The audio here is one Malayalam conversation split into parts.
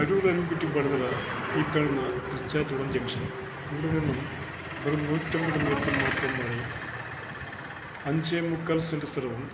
അരൂർ അരുൺകുറ്റി പടുന്ന ഈ കാണുന്ന തൃച്ചാറ്റുളം ജംഗ്ഷൻ. ഇവിടെ നിന്നും വെറും നൂറ്റമ്പത് മീറ്റർ മാത്രം മാറി അഞ്ചേ മുക്കാൽ സെന്റ് സ്ഥലവും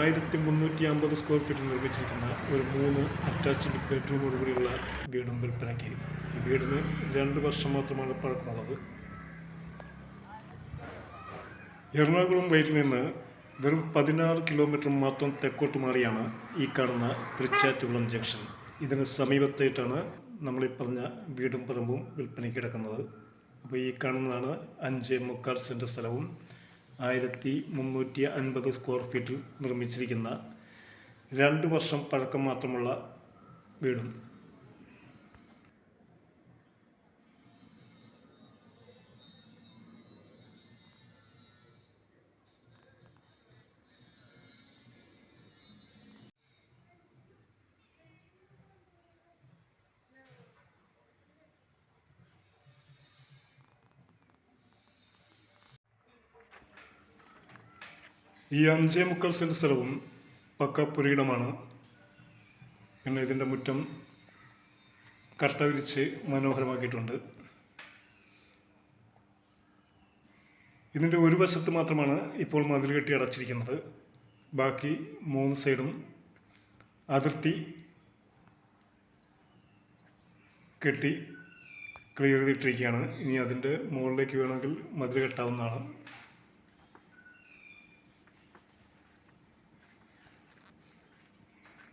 ആയിരത്തി മുന്നൂറ്റി അമ്പത് സ്ക്വയർ ഫീറ്റിൽ നിർമ്മിച്ചിരിക്കുന്ന ഒരു മൂന്ന് അറ്റാച്ച്ഡ് ബെഡ്റൂമോടുകൂടിയുള്ള വീടും വിൽപ്പനയ്ക്ക്. ഈ വീടിന് രണ്ട് വർഷം മാത്രമാണ് പഴക്കമുള്ളത്. എറണാകുളം വയലിൽ നിന്ന് വെറും പതിനാറ് കിലോമീറ്റർ മാത്രം തെക്കോട്ട് മാറിയാണ് ഈ കാണുന്ന തൃച്ചാറ്റുകുളം ജംഗ്ഷൻ. ഇതിന് സമീപത്തായിട്ടാണ് നമ്മൾ ഈ പറഞ്ഞ വീടും പറമ്പും വിൽപ്പനയ്ക്ക് കിടക്കുന്നത്. അപ്പോൾ ഈ കാണുന്നതാണ് അഞ്ച് മുക്കാൽ സെന്റ് സ്ഥലവും ആയിരത്തി മുന്നൂറ്റി അൻപത് സ്ക്വയർ ഫീറ്റിൽ നിർമ്മിച്ചിരിക്കുന്ന രണ്ട് വർഷം പഴക്കം മാത്രമുള്ള വീടും. ഈ അഞ്ചേ മുക്കാൽ സെന്റ് സ്ഥലവും പക്ക പുരയിടമാണ്. പിന്നെ ഇതിന്റെ മുറ്റം കട്ട വിരിച്ച് മനോഹരമാക്കിയിട്ടുണ്ട്. ഇതിന്റെ ഒരു വശത്ത് മാത്രമാണ് ഇപ്പോൾ മതിൽ കെട്ടി അടച്ചിരിക്കുന്നത്. ബാക്കി മൂന്ന് സൈഡും അതിർത്തി കെട്ടി ക്ലിയർ ചെയ്തിട്ടിരിക്കുകയാണ്. ഇനി അതിന്റെ മുകളിലേക്ക് വേണമെങ്കിൽ മതിൽ കെട്ടാവുന്നതാണ്.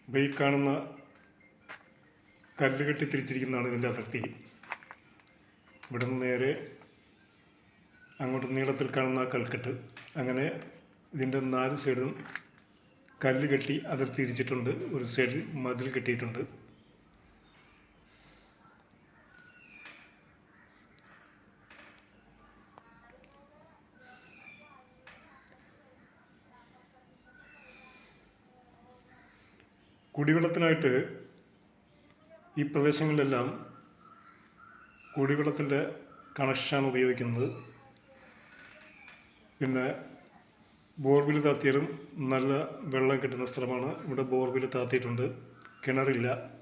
അപ്പോൾ ഈ കാണുന്ന കല്ല് കെട്ടി തിരിച്ചിരിക്കുന്നതാണ് ഇതിന്റെ അതിർത്തി. ഇവിടെ നിന്ന് നേരെ അങ്ങോട്ട് നീളത്തിൽ കാണുന്ന കൽക്കെട്ട്. അങ്ങനെ ഇതിന്റെ നാല് സൈഡും കല്ല് കെട്ടി അതിർത്തി തിരിച്ചിട്ടുണ്ട്. ഒരു സൈഡിൽ മതിൽ കെട്ടിയിട്ടുണ്ട്. കുടിവെള്ളത്തിനായിട്ട് ഈ പ്രദേശങ്ങളിലെല്ലാം കുടിവെള്ളത്തിന്റെ കണക്ഷനാണ് ഉപയോഗിക്കുന്നത്. പിന്നെ ബോർവിൽ താത്തിയാലും നല്ല വെള്ളം കിട്ടുന്ന സ്ഥലമാണ്. ഇവിടെ ബോർവിൽ താത്തിയിട്ടുണ്ട്. കിണറില്ല.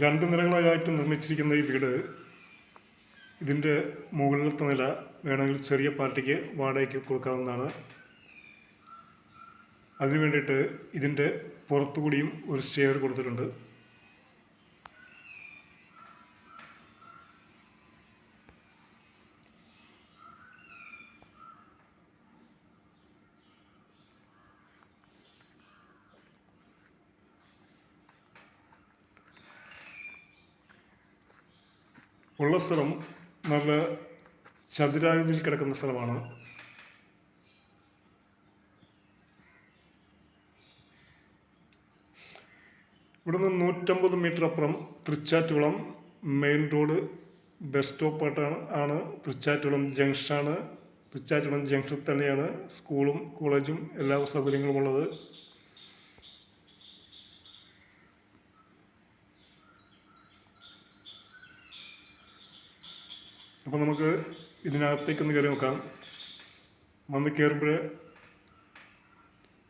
രണ്ട് നിലകളായിട്ട് നിർമ്മിച്ചിരിക്കുന്ന ഈ വീട് ഇതിന്റെ മുകളിലത്തെ നില വേണമെങ്കിൽ ചെറിയ പാർട്ടിക്ക് വാടകയ്ക്ക് കൊടുക്കാവുന്നതാണ്. അതിനു വേണ്ടിയിട്ട് ഇതിന്റെ പുറത്തുകൂടിയും ഒരു സ്റ്റെയർ കൊടുത്തിട്ടുണ്ട്. ഉള്ള സ്ഥലം നല്ല ചതുരാവിൽ കിടക്കുന്ന സ്ഥലമാണ്. ഇവിടെ നിന്ന് നൂറ്റമ്പത് മീറ്റർ അപ്പുറം തൃച്ചാറ്റുകുളം മെയിൻ റോഡ് ബസ് സ്റ്റോപ്പായിട്ടാണ് ആണ് തൃച്ചാറ്റുകുളം ജംഗ്ഷനാണ്. തൃച്ചാറ്റുകുളം ജംഗ്ഷനിൽ തന്നെയാണ് സ്കൂളും കോളേജും എല്ലാ സൗകര്യങ്ങളും ഉള്ളത്. അപ്പോൾ നമുക്ക് ഇതിനകത്തേക്കൊന്ന് കയറി നോക്കാം. വന്ന് കയറുമ്പോൾ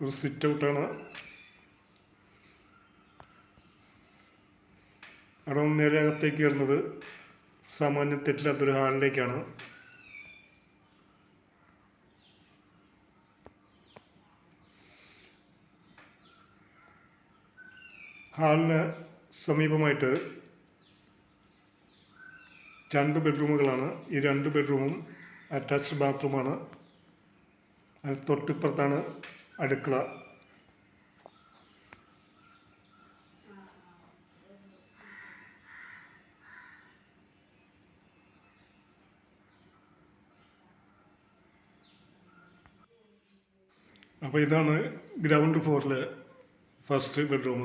ഒരു സിറ്റ് ഔട്ടാണ് അവിടെ നിന്ന് നേരെ അകത്തേക്ക് കയറുന്നത് സാമാന്യം തെറ്റില്ലാത്തൊരു ഹാളിലേക്കാണ്. ഹാളിന് സമീപമായിട്ട് രണ്ട് ബെഡ്റൂമുകളാണ് ഈ രണ്ട് ബെഡ്റൂമും അറ്റാച്ച്ഡ് ബാത്റൂമാണ് അതിന് തൊട്ടിപ്പുറത്താണ് അടുക്കള. അപ്പോൾ ഇതാണ് ഗ്രൗണ്ട് ഫ്ലോറിലെ ഫസ്റ്റ് ബെഡ്റൂം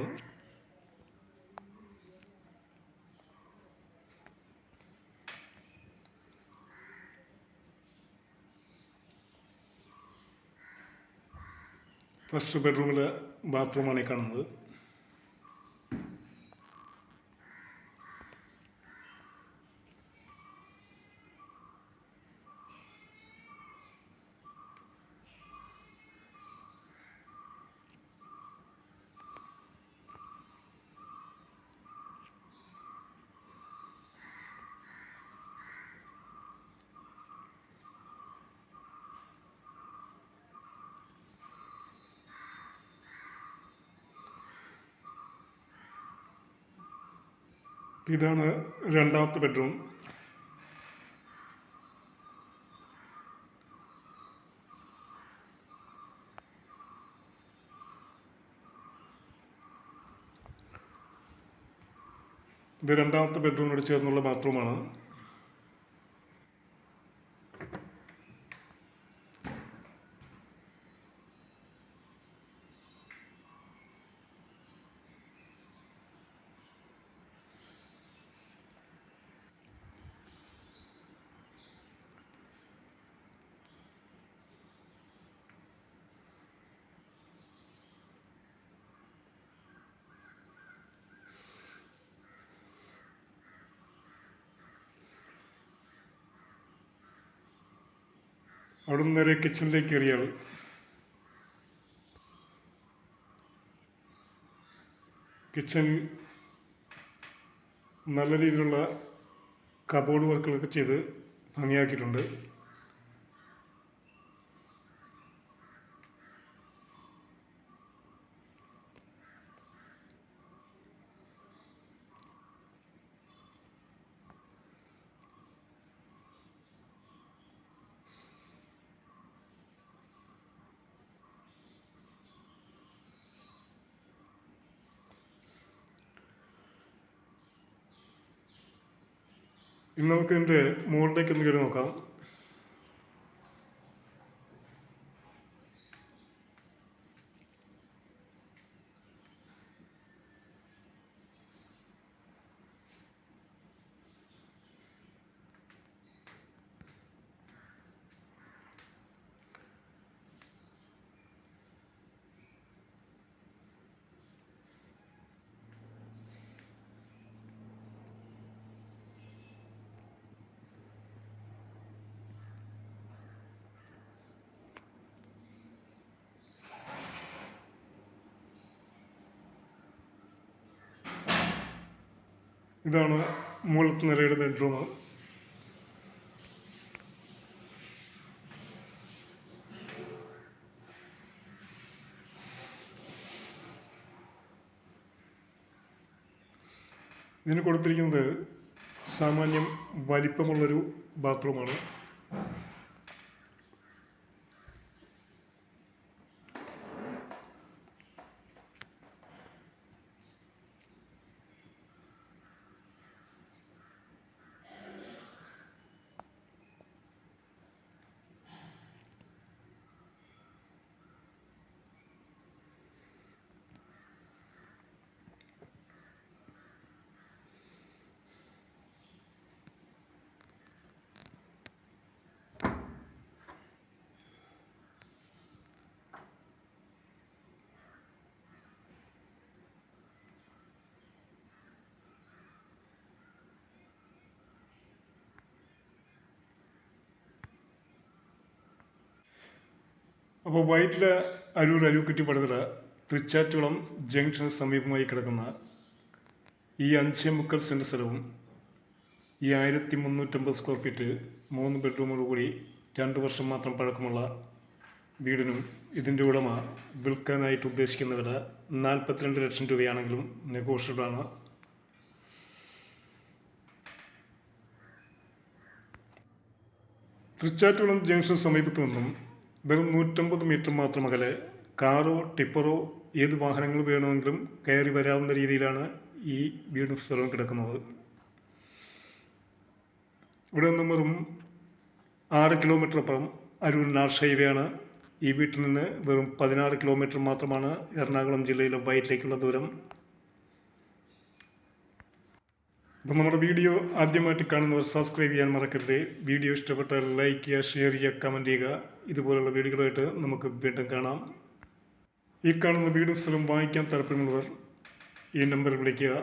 ഫസ്റ്റ് ബെഡ്റൂമിലെ ബാത്റൂമാണ് ഈ കാണുന്നത്. ഇതാണ് രണ്ടാമത്തെ ബെഡ്റൂം. ഇത് രണ്ടാമത്തെ ബെഡ്റൂമിനോട് ചേർന്നുള്ള ബാത്റൂമാണ്. അവിടെ നിന്ന് നേരെ കിച്ചണിലേക്ക് കയറിയാൽ കിച്ചൺ നല്ല രീതിയിലുള്ള കബോർഡ് വർക്കുകളൊക്കെ ചെയ്ത് ഭംഗിയാക്കിയിട്ടുണ്ട്. ഇനി നമുക്ക് ഇതിന്റെ മുകളിലേക്ക് ഒന്ന് കയറി നോക്കാം. ഇതാണ് മുകളിലത്തെ നിരയുടെ ബെഡ്റൂം. ഇതിന് കൊടുത്തിരിക്കുന്നത് സാമാന്യം വലിപ്പമുള്ളൊരു ബാത്റൂമാണ്. അപ്പോൾ വൈറ്റില അരൂർ അരൂക്കുറ്റി പടുതല തൃച്ചാറ്റുളം ജംഗ്ഷന് സമീപമായി കിടക്കുന്ന ഈ അഞ്ചേ മുക്കൽ സെന്റ് സ്ഥലവും ഈ ആയിരത്തി മുന്നൂറ്റമ്പത് സ്ക്വയർ ഫീറ്റ് മൂന്ന് ബെഡ്റൂമോട് കൂടി രണ്ട് വർഷം മാത്രം പഴക്കമുള്ള വീടിനും ഇതിന്റെ ഉടമ വിൽക്കാനായിട്ട് ഉദ്ദേശിക്കുന്ന വില നാൽപ്പത്തിരണ്ട് ലക്ഷം രൂപയാണെങ്കിലും നെഗോഷ്യബിൾ ആണ്. തൃച്ചാറ്റുളം ജംഗ്ഷൻ സമീപത്തു നിന്നും വെറും നൂറ്റമ്പത് മീറ്റർ മാത്രം അകലെ കാറോ ടിപ്പറോ ഏത് വാഹനങ്ങൾ വേണമെങ്കിലും കയറി വരാവുന്ന രീതിയിലാണ് ഈ വീടും സ്ഥലവും കിടക്കുന്നത്. ഇവിടെ നിന്നും വെറും ആറ് കിലോമീറ്റർ അപ്പുറം അരൂർ നാഷ് ഹൈവേ ആണ് ഈ വീട്ടിൽ നിന്ന് വെറും പതിനാറ് കിലോമീറ്റർ മാത്രമാണ് എറണാകുളം ജില്ലയിലെ വയറ്റിലേക്കുള്ള ദൂരം. അപ്പം നമ്മുടെ വീഡിയോ ആദ്യമായിട്ട് കാണുന്നവർ സബ്സ്ക്രൈബ് ചെയ്യാൻ മറക്കരുത്. വീഡിയോ ഇഷ്ടപ്പെട്ടാൽ ലൈക്ക് ചെയ്യുക ഷെയർ ചെയ്യുക കമന്റ് ചെയ്യുക. ഇതുപോലുള്ള വീഡിയോകളായിട്ട് നമുക്ക് വീണ്ടും കാണാം. ഈ കാണുന്ന വീടും സ്ഥലം വാങ്ങിക്കാൻ താല്പര്യമുള്ളവർ ഈ നമ്പറിൽ വിളിക്കുക.